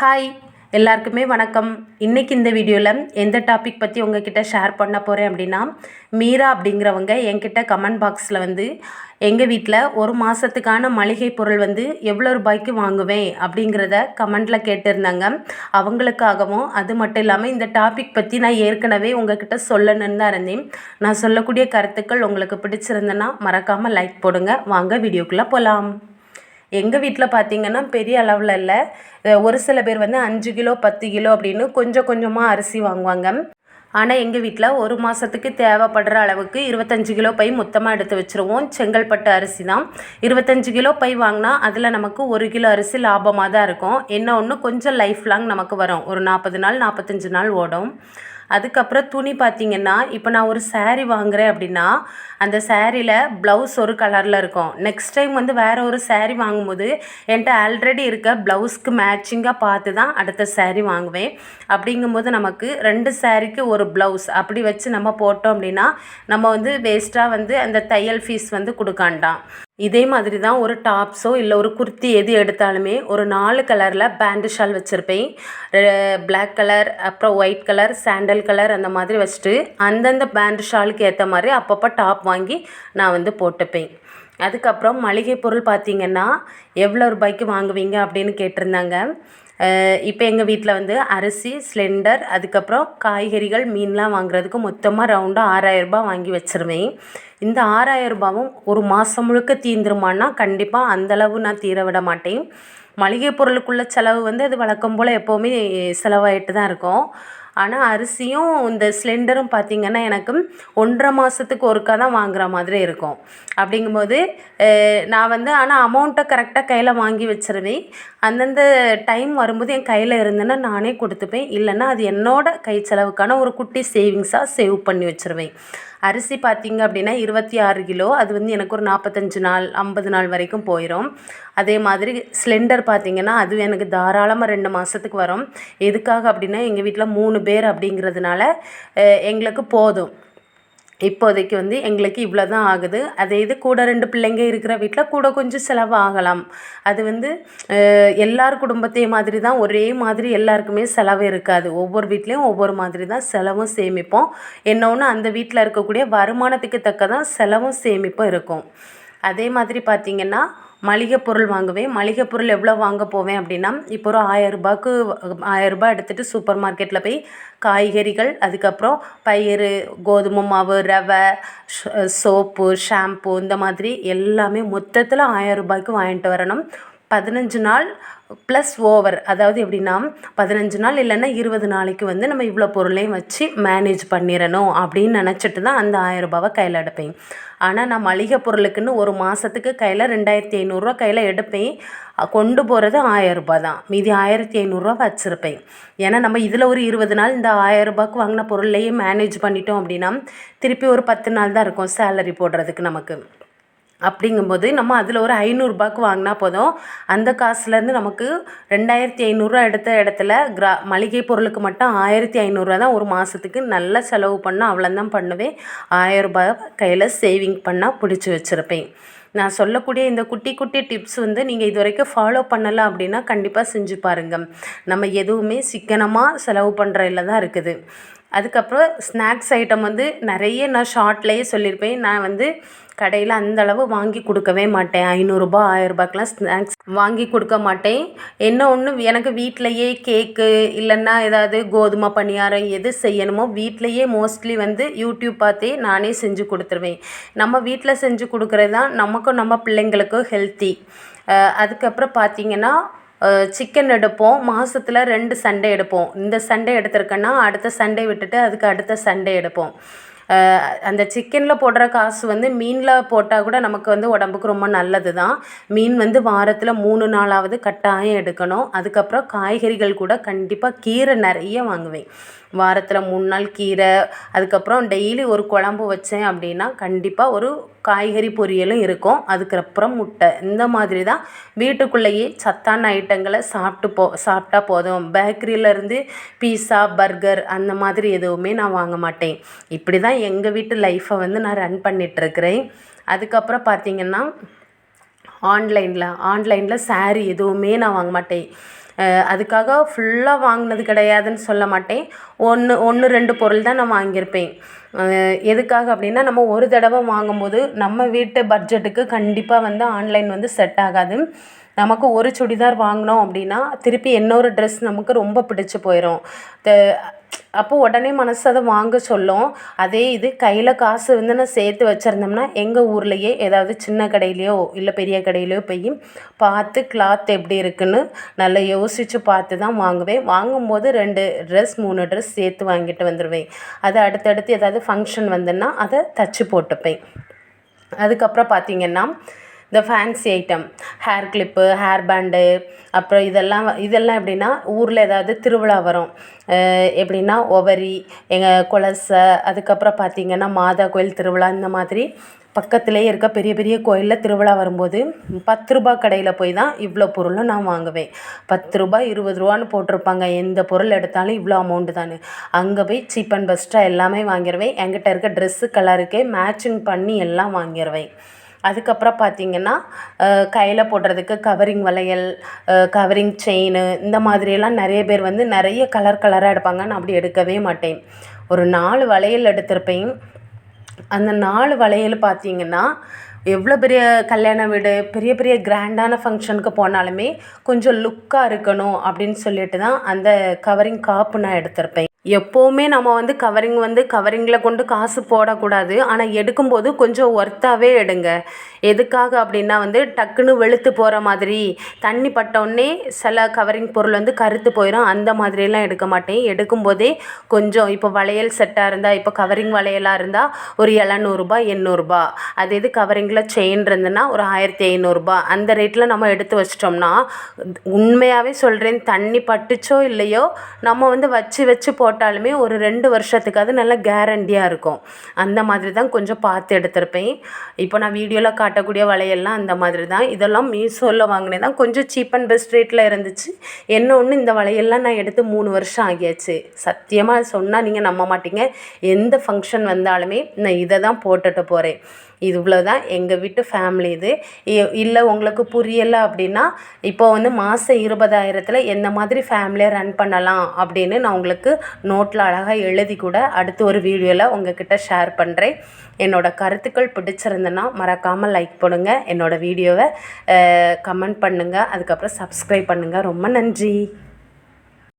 Hi எல்லாருக்குமே வணக்கம். இன்றைக்கி இந்த வீடியோவில் எந்த டாபிக் பற்றி உங்ககிட்ட ஷேர் பண்ண போகிறேன் அப்படின்னா மீரா அப்படிங்கிறவங்க என்கிட்ட கமெண்ட் பாக்ஸில் வந்து எங்கள் வீட்டில் ஒரு மாதத்துக்கான மளிகை பொருள் வந்து எவ்வளோ ரூபாய்க்கு வாங்குவேன்? அப்படிங்கிறத கமெண்டில் கேட்டிருந்தாங்க. அவங்களுக்காகவும் அது மட்டும் இல்லாமல் இந்த டாபிக் பற்றி நான் ஏற்கனவே உங்ககிட்ட சொல்லணுன்னு தான் இருந்தேன். நான் சொல்லக்கூடிய கருத்துக்கள் உங்களுக்கு பிடிச்சிருந்தேன்னா மறக்காமல் லைக் போடுங்க. வாங்க வீடியோக்குள்ளே போகலாம் எங்கள் வீட்டில் பார்த்திங்கன்னா பெரிய அளவில் இல்லை. ஒரு சில பேர் வந்து அஞ்சு கிலோ பத்து கிலோ அப்படின்னு கொஞ்சம் கொஞ்சமாக அரிசி வாங்குவாங்க. ஆனால் எங்கள் வீட்டில் ஒரு மாதத்துக்கு தேவைப்படுற அளவுக்கு இருபத்தஞ்சி கிலோ பை மொத்தமாக எடுத்து வச்சுருவோம். செங்கல்பட்டு அரிசி தான். இருபத்தஞ்சி கிலோ பை வாங்கினா அதில் நமக்கு ஒரு கிலோ அரிசி லாபமாக தான் இருக்கும். என்ன ஒன்று கொஞ்சம் லைஃப் லாங் நமக்கு வரும். ஒரு நாற்பது நாள் நாற்பத்தஞ்சு நாள் ஓடும். அதுக்கப்புறம் துணி பார்த்திங்கன்னா இப்போ நான் ஒரு சேரீ வாங்குகிறேன் அப்படின்னா அந்த சேரீயில் ப்ளவுஸ் ஒரு கலரில் இருக்கும். நெக்ஸ்ட் டைம் வந்து வேறு ஒரு சேரீ வாங்கும்போது என்கிட்ட ஆல்ரெடி இருக்க ப்ளவுஸ்க்கு மேட்சிங்காக பார்த்து தான் அடுத்த ஸேரீ வாங்குவேன். அப்படிங்கும்போது நமக்கு ரெண்டு சேரீக்கு ஒரு ப்ளவுஸ் அப்படி வச்சு நம்ம போட்டோம் அப்படின்னா நம்ம வந்து வேஸ்ட்டாக வந்து அந்த தையல் ஃபீஸ் வந்து கொடுக்காண்டாம். இதே மாதிரி தான் ஒரு டாப்ஸோ இல்லை ஒரு குர்த்தி எது எடுத்தாலுமே ஒரு நாலு கலரில் பேண்டு ஷால் வச்சுருப்பேன். பிளாக் கலர் அப்புறம் ஒயிட் கலர் சாண்டல் கலர் அந்த மாதிரி வச்சுட்டு அந்தந்த பேண்டு ஷாலுக்கு ஏற்ற மாதிரி அப்பப்போ டாப் வாங்கி நான் வந்து போட்டுப்பேன். அதுக்கப்புறம் மளிகை பொருள் பார்த்திங்கன்னா எவ்வளோ ரூபாய்க்கு வாங்குவீங்க அப்படின்னு கேட்டிருந்தாங்க. இப்போ எங்கள் வீட்டில் வந்து அரிசி சிலிண்டர் அதுக்கப்புறம் காய்கறிகள் மீன்லாம் வாங்குறதுக்கு மொத்தமாக ரவுண்டாக ஆறாயிரரூபா வாங்கி வச்சுருவேன். இந்த ஆறாயிரரூபாவும் ஒரு மாதம் முழுக்க தீந்துருமான்னா கண்டிப்பாக அந்தளவு நான் தீர விட மாட்டேன். மளிகை பொருளுக்குள்ள செலவு வந்து அது வழக்கம் போல் எப்போவுமே செலவாயிட்டு தான் இருக்கும். ஆனால் அரிசியும் இந்த சிலிண்டரும் பார்த்திங்கன்னா எனக்கு ஒன்றரை மாதத்துக்கு ஒருக்கா தான் வாங்குற மாதிரி இருக்கும். அப்படிங்கும்போது நான் வந்து ஆனால் அமௌண்ட்டை கரெக்டாக கையில் வாங்கி வச்சிருவேன். அந்தந்த டைம் வரும்போது என் கையில் இருந்தேன்னா நானே கொடுத்துப்பேன். இல்லைன்னா அது என்னோடய கை செலவுக்கான ஒரு குட்டி சேவிங்ஸாக சேவ் பண்ணி வச்சுருவேன். அரிசி பார்த்திங்க அப்படின்னா இருபத்தி ஆறு கிலோ. அது வந்து எனக்கு ஒரு நாற்பத்தஞ்சு நாள் ஐம்பது நாள் வரைக்கும் போயிடும் அதே மாதிரி சிலிண்டர் பார்த்திங்கன்னா அது எனக்கு தாராளமாக ரெண்டு மாதத்துக்கு வரும். எதுக்காக அப்படின்னா எங்கள் வீட்டில் மூணு பேர் அப்படிங்கிறதுனால எங்களுக்கு போதும். இப்போதைக்கு வந்து எங்களுக்கு இவ்வளோ தான் ஆகுது. அதே இது கூட ரெண்டு பிள்ளைங்க இருக்கிற வீட்டில் கூட கொஞ்சம் செலவு ஆகலாம் அது வந்து எல்லார் குடும்பத்தையும் மாதிரி தான் ஒரே மாதிரி எல்லாருக்குமே செலவு இருக்காது. ஒவ்வொரு வீட்லேயும் ஒவ்வொரு மாதிரி தான் செலவும் சேமிப்போம். என்ன ஒன்று அந்த வீட்டில் இருக்கக்கூடிய வருமானத்துக்கு தக்க தான் செலவும் சேமிப்பும் இருக்கும். அதே மாதிரி பார்த்திங்கன்னா மளிகை பொருள் வாங்குவேன். மளிகை பொருள் எவ்வளோ வாங்க போவேன் அப்படின்னா இப்போ ஒரு ஆயரூபாய்க்கு ஆயரரூபா எடுத்துகிட்டு சூப்பர் மார்க்கெட்டில் போய் காய்கறிகள் அதுக்கப்புறம் பயிறு கோதுமை மாவு ரவை சோப்பு ஷாம்பு இந்த மாதிரி எல்லாமே மொத்தத்தில் ஆயரரூபாய்க்கு வாங்கிட்டு வரணும். பதினஞ்சு நாள் ப்ளஸ் ஓவர் அதாவது எப்படின்னா பதினஞ்சு நாள் இல்லைன்னா இருபது நாளைக்கு வந்து நம்ம இவ்வளோ பொருளையும் வச்சு மேனேஜ் பண்ணிடணும் அப்படின்னு நினச்சிட்டு தான் அந்த ஆயரரூபாவை கையில் எடுப்பேன். ஆனால் நான் மளிகை பொருளுக்குன்னு ஒரு மாதத்துக்கு கையில் ரெண்டாயிரத்தி ஐநூறுரூவா கையில் எடுப்பேன். கொண்டு போகிறது ஆயரரூபா தான். மீதி ஆயிரத்தி ஐநூறுரூவா வச்சுருப்பேன். ஏன்னா நம்ம இதில் ஒரு இருபது நாள் இந்த ஆயரரூபாக்கு வாங்கின பொருளையே மேனேஜ் பண்ணிட்டோம் அப்படின்னா திருப்பி ஒரு பத்து நாள் தான் இருக்கும் சேலரி போடுறதுக்கு நமக்கு. அப்படிங்கும்போது நம்ம அதில் ஒரு ஐநூறுரூபாக்கு வாங்கினா போதும். அந்த காசுலேருந்து நமக்கு ரெண்டாயிரத்தி ஐநூறுரூவா எடுத்த இடத்துல கிரா மளிகை பொருளுக்கு மட்டும் ஆயிரத்தி ஐநூறுரூவா தான் ஒரு மாதத்துக்கு நல்ல செலவு பண்ணால் அவ்வளோந்தான் பண்ணுவேன். ஆயிரரூபா கையில் சேவிங் பண்ணால் பிடிச்சி வச்சுருப்பேன். நான் சொல்லக்கூடிய இந்த குட்டி குட்டி டிப்ஸ் வந்து நீங்கள் இது வரைக்கும் ஃபாலோ பண்ணலை அப்படின்னா கண்டிப்பாக செஞ்சு பாருங்கள் நம்ம எதுவுமே சிக்கனமாக செலவு பண்ணுறதுல தான் இருக்குது. அதுக்கப்புறம் ஸ்நாக்ஸ் ஐட்டம் வந்து நிறைய நான் ஷார்ட்லேயே சொல்லியிருப்பேன் நான் வந்து கடையில் அந்தளவு வாங்கி கொடுக்கவே மாட்டேன். ஐநூறுரூபா ஆயிரரூபாக்கெலாம் ஸ்நாக்ஸ் வாங்கி கொடுக்க மாட்டேன். என்ன ஒன்று எனக்கு வீட்டிலையே கேக்கு இல்லைன்னா ஏதாவது கோதுமை பணியாரம் எது செய்யணுமோ வீட்டிலையே மோஸ்ட்லி வந்து யூடியூப் பார்த்தே நானே செஞ்சு கொடுத்துருவேன். நம்ம வீட்டில் செஞ்சு கொடுக்குறது தான் நமக்கும் நம்ம பிள்ளைங்களுக்கும் ஹெல்த்தி அதுக்கப்புறம் பார்த்திங்கன்னா சிக்கன் எடுப்போம். மாதத்துல ரெண்டு சண்டே எடுப்போம். இந்த சண்டே எடுத்திருக்கேன்னா அடுத்த சண்டே விட்டுட்டு அதுக்கு அடுத்த சண்டே எடுப்போம். அந்த சிக்கனில் போடுற காசு வந்து மீனில் போட்டால் கூட நமக்கு வந்து உடம்புக்கு ரொம்ப நல்லது தான் மீன் வந்து வாரத்தில் மூணு நாளாவது கட்டாயம் எடுக்கணும். அதுக்கப்புறம் காய்கறிகள் கூட கண்டிப்பாக கீரை நிறைய வாங்குவேன். வாரத்தில் மூணு நாள் கீரை அதுக்கப்புறம் டெய்லி ஒரு குழம்பு வச்சேன் அப்படின்னா கண்டிப்பாக ஒரு காய்கறி பொரியலும் இருக்கும். அதுக்கப்புறம் முட்டை. இந்த மாதிரி தான் வீட்டுக்குள்ளேயே சத்தான ஐட்டங்களை சாப்பிட்டு போ சாப்பிட்டா போதும். பேக்கரியிலேருந்து பீஸா பர்கர் அந்த மாதிரி எதுவுமே நான் வாங்க மாட்டேன். இப்படி தான் எங்கள் வீட்டு லைஃப்பை வந்து நான் ரன் பண்ணிகிட்ருக்கிறேன் அதுக்கப்புறம் பார்த்திங்கன்னா ஆன்லைனில் ஆன்லைனில் ஸாரீ எதுவுமே நான் வாங்க மாட்டேன். அதுக்காக ஃபுல்லாக வாங்கினது கிடையாதுன்னு சொல்ல மாட்டேன். ஒன்று ஒன்று ரெண்டு பொருள் தான் நான் வாங்கியிருப்பேன். எதுக்காக அப்படின்னா நம்ம ஒரு தடவை வாங்கும்போது நம்ம வீட்டு பட்ஜெட்டுக்கு கண்டிப்பாக வந்து ஆன்லைன் வந்து செட் ஆகாது. நமக்கு ஒரு சுடிதார் வாங்கினோம் அப்படின்னா திருப்பி இன்னொரு ட்ரெஸ் நமக்கு ரொம்ப பிடிச்சி போயிடும் அப்போ உடனே மனசு அதை வாங்க சொல்லும். அதே இது கையில் காசு வந்து நான் சேர்த்து வச்சுருந்தோம்னா எங்கள் ஊர்லேயே ஏதாவது சின்ன கடையிலையோ இல்லை பெரிய கடையிலையோ போய் பார்த்து கிளாத் எப்படி இருக்குன்னு நல்லா யோசித்து பார்த்து தான் வாங்குவேன். வாங்கும்போது ரெண்டு ட்ரெஸ் மூணு ட்ரெஸ் சேர்த்து வாங்கிட்டு வந்துடுவேன் அதை அடுத்தடுத்து ஏதாவது ஃபங்க்ஷன் வந்துன்னா அதை தச்சு போட்டுப்பேன். அதுக்கப்புறம் பார்த்திங்கன்னா இந்த fancy item hair clip hair band அப்புறம் இதெல்லாம் இதெல்லாம் எப்படின்னா ஊரில் ஏதாவது திருவிழா வரும். எப்படின்னா ஒவரி எங்கள் குலசை அதுக்கப்புறம் பார்த்திங்கன்னா மாதா கோயில் திருவிழா இந்த மாதிரி பக்கத்துலேயே இருக்க பெரிய பெரிய கோயிலில் திருவிழா வரும்போது பத்து ரூபா கடையில் போய் தான் இவ்வளோ பொருளும் நான் வாங்குவேன். பத்து ரூபா இருபது ரூபான்னு போட்டிருப்பாங்க. எந்த பொருள் எடுத்தாலும் இவ்வளோ அமௌண்ட்டு தான் அங்கே போய் சீப் அண்ட் பெஸ்ட்டாக எல்லாமே வாங்கிடுவேன் என்கிட்ட இருக்க ட்ரெஸ்ஸு கலருக்கே மேட்சிங் பண்ணி எல்லாம் வாங்கிடுவேன் அதுக்கப்புறம் பார்த்திங்கன்னா கையில் போடுறதுக்கு கவரிங் வளையல் கவரிங் செயின் இந்த மாதிரியெல்லாம் நிறைய பேர் வந்து நிறைய கலர் கலராக எடுப்பாங்க. நான் அப்படி எடுக்கவே மாட்டேன். ஒரு நாலு வளையல் எடுத்திருப்பேன். அந்த நாலு வளையல் பார்த்திங்கன்னா எவ்வளோ பெரிய கல்யாண வீடு பெரிய பெரிய கிராண்டான ஃபங்க்ஷனுக்கு போனாலுமே கொஞ்சம் லுக்காக இருக்கணும் அப்படின்னு சொல்லிட்டு தான் அந்த கவரிங் காப்பு நான் எடுத்திருப்பேன். எப்போவுமே நம்ம வந்து கவரிங் வந்து கவரிங்கில் கொண்டு காசு போடக்கூடாது. ஆனால் எடுக்கும்போது கொஞ்சம் ஒர்த்தாகவே எடுங்க. எதுக்காக அப்படின்னா வந்து டக்குன்னு வெளுத்து போகிற மாதிரி. தண்ணி பட்டோடனே சில கவரிங் பொருள் வந்து கருத்து போயிடும் அந்த மாதிரியெல்லாம் எடுக்க மாட்டேன். எடுக்கும்போதே கொஞ்சம் இப்போ வளையல் செட்டாக இருந்தால் இப்போ கவரிங் வளையலாக இருந்தால் ஒரு எழுநூறுபா எண்ணூறுபா. அது இது கவரிங்கில் செயின் இருந்ததுன்னா ஒரு ஆயிரத்தி ஐநூறுரூபா அந்த ரேட்டில் நம்ம எடுத்து வச்சிட்டோம்னா உண்மையாகவே சொல்கிறேன் தண்ணி பட்டுச்சோ இல்லையோ நம்ம வந்து வச்சு வச்சு போ போட்டாலுமே ஒரு ரெண்டு வருஷத்துக்காவது நல்ல கேரண்டியாக இருக்கும். அந்த மாதிரி தான் கொஞ்சம் பார்த்து எடுத்திருப்பேன். இப்போ நான் வீடியோவில் காட்டக்கூடிய வளையல்லாம் அந்த மாதிரி தான் இதெல்லாம் மீஷோவில் வாங்கினேன் தான் கொஞ்சம் சீப் அண்ட் பெஸ்ட் ரேட்டில் இருந்துச்சு. என்ன ஒன்று இந்த வளையல்லாம் நான் எடுத்து மூணு வருஷம் ஆகியாச்சு. சத்தியமாக சொன்னால் நீங்கள் நம்ப மாட்டீங்க. எந்த ஃபங்க்ஷன் வந்தாலுமே நான் இதை தான் போட்டுட்டு போகிறேன் இவ்வளோ தான் எங்கள் வீட்டு ஃபேமிலி இது. இல்லை உங்களுக்கு புரியலை அப்படின்னா இப்போ வந்து மாதம் இருபதாயிரத்தில் எந்த மாதிரி ஃபேமிலியை ரன் பண்ணலாம் அப்படின்னு நான் உங்களுக்கு நோட்டில் அழகாக எழுதி கூட அடுத்து ஒரு வீடியோவில் உங்ககிட்ட ஷேர் பண்ணுறேன் என்னோடய கருத்துக்கள் பிடிச்சிருந்தேன்னா மறக்காமல் லைக் பண்ணுங்க என்னோடய வீடியோவை கமெண்ட் பண்ணுங்கள் அதுக்கப்புறம் சப்ஸ்கிரைப் பண்ணுங்கள் ரொம்ப நன்றி.